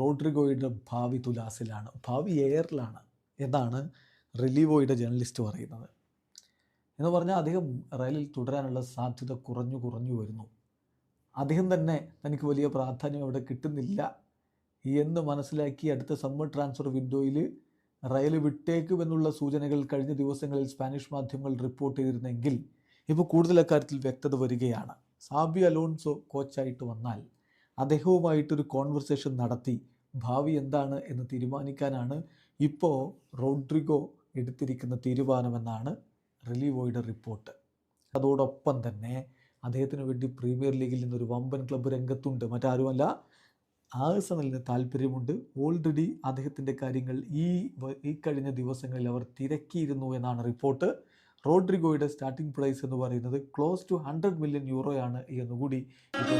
റോഡ്രിഗോയുടെ ഭാവി തുലാസിലാണ് ഭാവി എയറിലാണ് എന്നാണ് റിലീവോയുടെ ജേർണലിസ്റ്റ് പറയുന്നത്. എന്ന് പറഞ്ഞാൽ അദ്ദേഹം റയലിൽ തുടരാനുള്ള സാധ്യത കുറഞ്ഞു കുറഞ്ഞു വരുന്നു. അദ്ദേഹം തന്നെ തനിക്ക് വലിയ പ്രാധാന്യം അവിടെ കിട്ടുന്നില്ല എന്ന് മനസ്സിലാക്കി അടുത്ത സമ്മർ ട്രാൻസ്ഫർ വിൻഡോയിൽ റയൽ വിട്ടേക്കുമെന്നുള്ള സൂചനകൾ കഴിഞ്ഞ ദിവസങ്ങളിൽ സ്പാനിഷ് മാധ്യമങ്ങൾ റിപ്പോർട്ട് ചെയ്തിരുന്നെങ്കിൽ ഇപ്പോൾ കൂടുതൽ അക്കാര്യത്തിൽ വ്യക്തത വരികയാണ്. സാബി അലോൺസോ കോച്ചായിട്ട് വന്നാൽ അദ്ദേഹവുമായിട്ടൊരു കോൺവെർസേഷൻ നടത്തി. ഭാവി എന്താണ് എന്ന് തീരുമാനിക്കാനാണ് ഇപ്പോൾ റോഡ്രിഗോ എടുത്തിരിക്കുന്ന തീരുമാനമെന്നാണ് റിലീവോയുടെ റിപ്പോർട്ട് അതോടൊപ്പം തന്നെ അദ്ദേഹത്തിന് വേണ്ടി പ്രീമിയർ ലീഗിൽ നിന്നൊരു വമ്പൻ ക്ലബ്ബ് രംഗത്തുണ്ട്. മറ്റാരുമല്ല ആഴ്സണലിന് താല്പര്യമുണ്ട്. ഓൾറെഡി അദ്ദേഹത്തിന്റെ കാര്യങ്ങൾ ഈ ഈ കഴിഞ്ഞ ദിവസങ്ങളിൽ അവർ തിരക്കിയിരുന്നു എന്നാണ് റിപ്പോർട്ട് റോഡ്രിഗോയുടെ സ്റ്റാർട്ടിംഗ് പ്രൈസ് എന്ന് പറയുന്നത് ക്ലോസ് ടു ഹൺഡ്രഡ് മില്യൺ യൂറോയാണ് എന്നുകൂടി ഇപ്പോൾ.